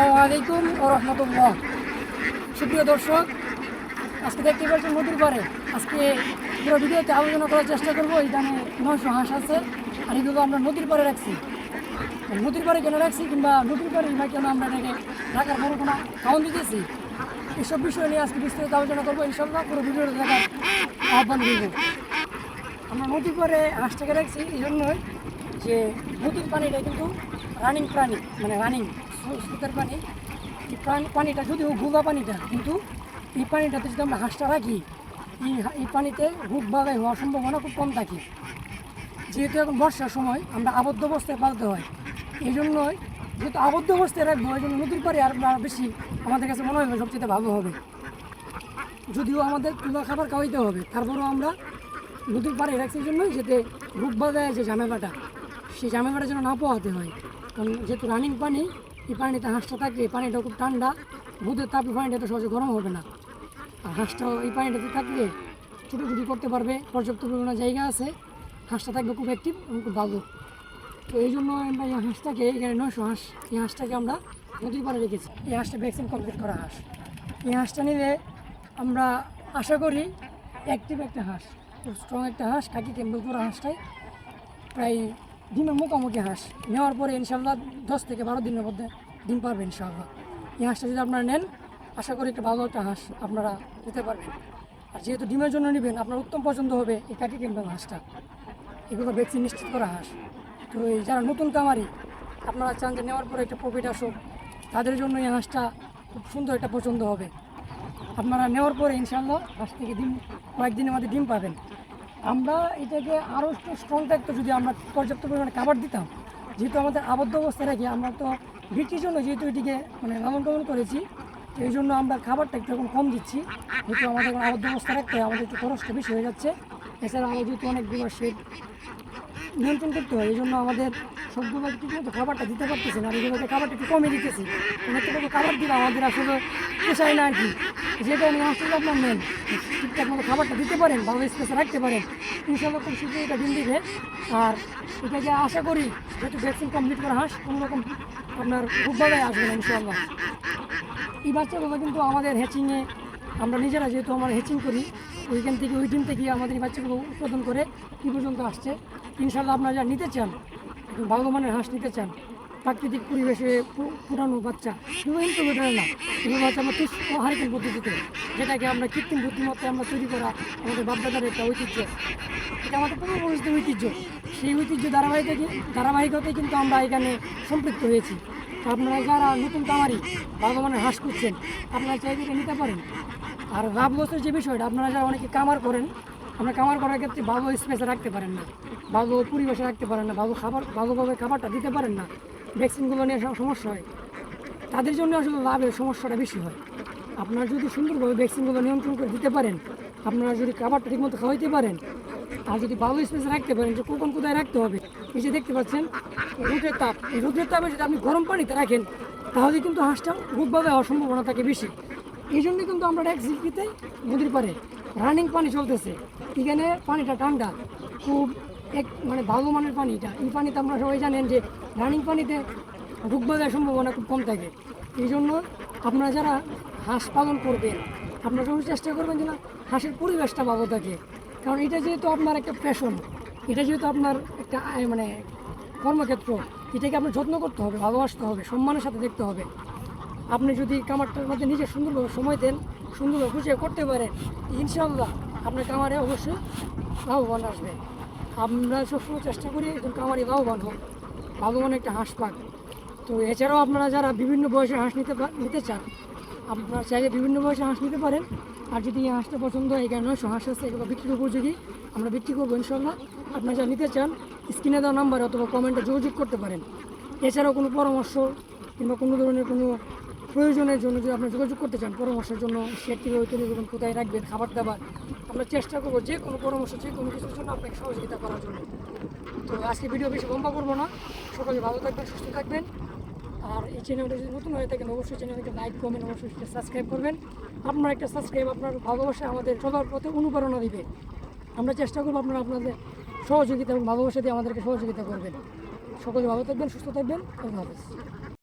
আলাইকুম ও রহমতুল্লাহ। সুপ্রিয় দর্শক, আজকে দেখতে পাচ্ছেন নদীর পারে। আজকে পুরো ভিডিওতে আলোচনা করার চেষ্টা করব। এখানে নয়শো হাঁস আছে, আর এগুলো আমরা নদীর পারে রাখছি। নদীর পারে কেন রাখছি কিংবা নদীর পারে বা কেন আমরা এটাকে ঢাকার বড় কোনো খাওয়ান দিতেছি? এসব বিষয় নিয়ে আজকে বিস্তারিত আলোচনা করব ইনশাল্লাহ পুরো ভিডিওটা দেখার আহ্বান দিব আমরা নদীর পরে হাঁসটাকে রাখছি এই জন্যই যে নদীর পানিটা কিন্তু রানিং প্রাণী মানে রানিং স্রোতের পানি পানিটা যদিও ঘুবা পানিটা, কিন্তু এই পানিটাতে যদি আমরা হাঁসটা রাখি, এই এই পানিতে রোগ বাগাই হওয়ার সম্ভাবনা খুব কম থাকে। যেহেতু এখন বর্ষার সময়, আমরা আবদ্ধ অবস্থায় পালতে হয়। এই জন্যই যেহেতু আবদ্ধ অবস্থায় রাখব, এই জন্য নদীর পরে আর বেশি আমাদের কাছে মনে হয় সবচেয়ে ভালো হবে। যদিও আমাদের তুলা খাবার খাওয়াইতে হবে, তারপরেও আমরা নদীর পাড়ে রাখছি জন্যই যাতে রূপ বাজায় যে ঝামেলাটা, সেই ঝামেলাটা যেন না পোহাতে হয়। কারণ যেহেতু রানিং পানি এই পানিতে হাঁসটা থাকলে পানিটা খুব ঠান্ডা রোদের তাপে পানিটা তো সহজে গরম হবে না। আর হাঁসটা এই পানিটাতে থাকলে ছুটোছুটি করতে পারবে, পর্যাপ্ত পরিমাণে জায়গা আছে, হাঁসটা থাকবে খুব অ্যাক্টিভ এবং খুব ভালো। তো এই জন্য আমরা এই হাঁসটাকে এখানে নয়শো হাঁস, এই হাঁসটাকে আমরা নদীর পাড়ে রেখেছি। এই হাঁসটা ভ্যাকসিন কমপ্লিট করা হাঁস। এই হাঁসটা নিলে আমরা আশা করি অ্যাক্টিভ একটা হাঁস, খুব স্ট্রং একটা হাঁস খাকি টেম্পল করা হাঁসটাই প্রায় ডিমের মুখোমুখি হাঁস। নেওয়ার পরে ইনশাল্লাহ দশ থেকে বারো দিনের মধ্যে ডিম পারবেন ইনশাল্লাহ। এই হাঁসটা যদি আপনারা নেন, আশা করি একটা ভালো একটা হাঁস আপনারা নিতে পারবেন। আর যেহেতু ডিমের জন্য নেবেন, আপনার উত্তম পছন্দ হবে এই কাকি টেম্পল হাঁসটা। এগুলো ভ্যাকসিন নিশ্চিত করা হাঁস। তো এই যারা নতুন কামারি, আপনারা চান যে নেওয়ার পরে একটা প্রফিট আসুক, তাদের জন্য এই হাঁসটা খুব সুন্দর একটা পছন্দ হবে। আপনারা নেওয়ার পরে ইনশাল্লাহ হাঁস থেকে ডিম, কয়েকদিনের মধ্যে ডিম পাবেন। আমরা এটাকে আরও একটু স্ট্রং থাকতো যদি আমরা পর্যাপ্ত পরিমাণে খাবার দিতাম। যেহেতু আমাদের আবদ্ধ অবস্থা রাখি আমরা তো বিক্রির জন্য যেহেতু এটিকে মানে লালন পালন করেছি এই জন্য আমরা খাবারটা একটু এখন কম দিচ্ছি। যেহেতু আমাদের আবদ্ধ অবস্থা রাখতে আমাদের একটু খরচটা বেশি হয়ে যাচ্ছে। এছাড়া আমরা যেহেতু অনেক বিবার শেড নিয়ন্ত্রণ করতে হয়, এই জন্য আমাদের সবগুলো ঠিক মতো খাবারটা দিতে পারতেছি না। আর এইগুলোকে খাবারটা একটু কমে দিতেছি। অনেক থেকে খাবার দিলে আমাদের আসলে পোষায় না আর কি। যেটা আমি আসলে আপনার নেন ঠিকঠাক মতো খাবারটা দিতে পারেন, ভালো স্পেসে রাখতে পারেন। ইনশাল্লাহ খুব শীঘ্রই এটা ডিম দিবে। আর এটাকে আশা করি, যেহেতু ভ্যাকসিন কমপ্লিট করা হাঁস কোনো রকম আপনার খুবভাবে আসবে না ইনশাল্লাহ এই বাচ্চাগুলো কিন্তু আমাদের হ্যাচিংয়ে আমরা নিজেরা যেহেতু আমরা হ্যাচিং করি, ওইখান থেকে, ওই দিন থেকে আমাদের এই বাচ্চাগুলো উৎপাদন করে কি পর্যন্ত আসছে। ইনশাল্লাহ আপনারা যা নিতে চান ভালো হাঁস নিতে চান প্রাকৃতিক পরিবেশে পুরানো বাচ্চা। শুধু ইনকিউবেটারে না। এগুলো বাচ্চা আমরা হারিকেন পদ্ধতিতে, যেটাকে আমরা কৃত্রিম বুদ্ধিমত্তায় আমরা তৈরি করা আমাদের বাপদাদার একটা ঐতিহ্য। এটা আমাদের পূর্বপুরুষদের ঐতিহ্য। সেই ঐতিহ্য ধারাবাহিকতা ধারাবাহিকতায় কিন্তু আমরা এখানে সম্পৃক্ত হয়েছি। আপনারা যারা নতুন কামারি ভালো মানের হাঁস করছেন আপনারা এটা নিতে পারেন। আর লসের যে বিষয়টা, আপনারা যারা অনেকে কামার করেন, আমরা কামার করার ক্ষেত্রে ভালো স্পেসে রাখতে পারেন না। ভালো পরিবেশে রাখতে পারেন না। ভালো খাবার ভালোভাবে খাবারটা দিতে পারেন না। ভ্যাকসিনগুলো নিয়ে সমস্যা হয়, তাদের জন্য আসলে লাভের সমস্যাটা বেশি হয়। আপনারা যদি সুন্দরভাবে ভ্যাকসিনগুলো নিয়ন্ত্রণ করে দিতে পারেন, আপনারা যদি খাবারটা ঠিকমতো খাওয়াইতে পারেন, আর যদি ভালো স্পেসে রাখতে পারেন, যে কখন কোথায় রাখতে হবে, এই যে দেখতে পাচ্ছেন, রোদের তাপ, এই রোদের তাপে যদি আপনি গরম পানিতে রাখেন, তাহলে কিন্তু হাঁসটা রোগভাবে হওয়ার সম্ভাবনা থাকে বেশি। এই জন্য কিন্তু আমরা রাখছি কিতে নদীর পারে রানিং পানি চলতেছে। এখানে পানিটা ঠান্ডা, খুব এক মানে ভালো মানের পানি, এটা এই পানিতে আমরা সবাই জানেন যে রানিং পানিতে রোগ বাঁধার সম্ভাবনা খুব কম থাকে। এই জন্য আপনারা যারা হাঁস পালন করবেন, আপনারা সবাই চেষ্টা করবেন যে না হাঁসের পরিবেশটা ভালো থাকে। কারণ এটা যেহেতু আপনার একটা প্যাশন এটা যেহেতু আপনার একটা মানে কর্মক্ষেত্র, এটাকে আপনার যত্ন করতে হবে, ভালোবাসতে হবে, সম্মানের সাথে দেখতে হবে। আপনি যদি কামারটার মধ্যে নিজে সুন্দরভাবে সময় দেন, সুন্দরভাবে গুছিয়ে করতে পারেন ইনশাল্লাহ আপনার কামারে অবশ্যই লাভবান আসবে। আমরা সবসময় চেষ্টা করি একজন কামারি লাভবান হোক ভালোবান একটা হাঁস পাক। তো এছাড়াও আপনারা যারা বিভিন্ন বয়সে হাঁস নিতে নিতে চান, আপনারা চাইলে বিভিন্ন বয়সে হাঁস নিতে পারেন। আর যদি এই হাঁসটা পছন্দ হয় এখানে নয়শো হাঁস আছে, এগুলো বিক্রির উপযোগী। আমরা বিক্রি করব ইনশাল্লাহ আপনারা যারা নিতে চান, স্ক্রিনে দেওয়া নাম্বারে অথবা কমেন্টে যোগাযোগ করতে পারেন। এছাড়াও কোনো পরামর্শ কিংবা কোনো ধরনের কোনো প্রয়োজনের জন্য যদি আপনি যোগাযোগ করতে চান, পরামর্শের জন্য শেড কীভাবে তৈরি করবেন, কোথায় রাখবেন, খাবার দাবার আমরা চেষ্টা করব যে কোনো পরামর্শ, যে কোনো কিছুর জন্য আপনাকে সহযোগিতা করার জন্য। তো আজকে ভিডিও বেশি লম্বা করব না। সকলে ভালো থাকবেন, সুস্থ থাকবেন। আর এই চ্যানেলটা যদি নতুন হয়ে থাকেন অবশ্যই চ্যানেলকে লাইক কমেন্ট অবশ্যই সাবস্ক্রাইব করবেন। আপনার একটা সাবস্ক্রাইব আপনার ভালোবাসা আমাদের সবার পথে অনুপ্রেরণা দিবে। আমরা চেষ্টা করব আপনারা আপনাদের সহযোগিতা এবং ভালোবাসা দিয়ে আমাদেরকে সহযোগিতা করবেন। সকলে ভালো থাকবেন, সুস্থ থাকবেন। আল্লাহ হাফেজ।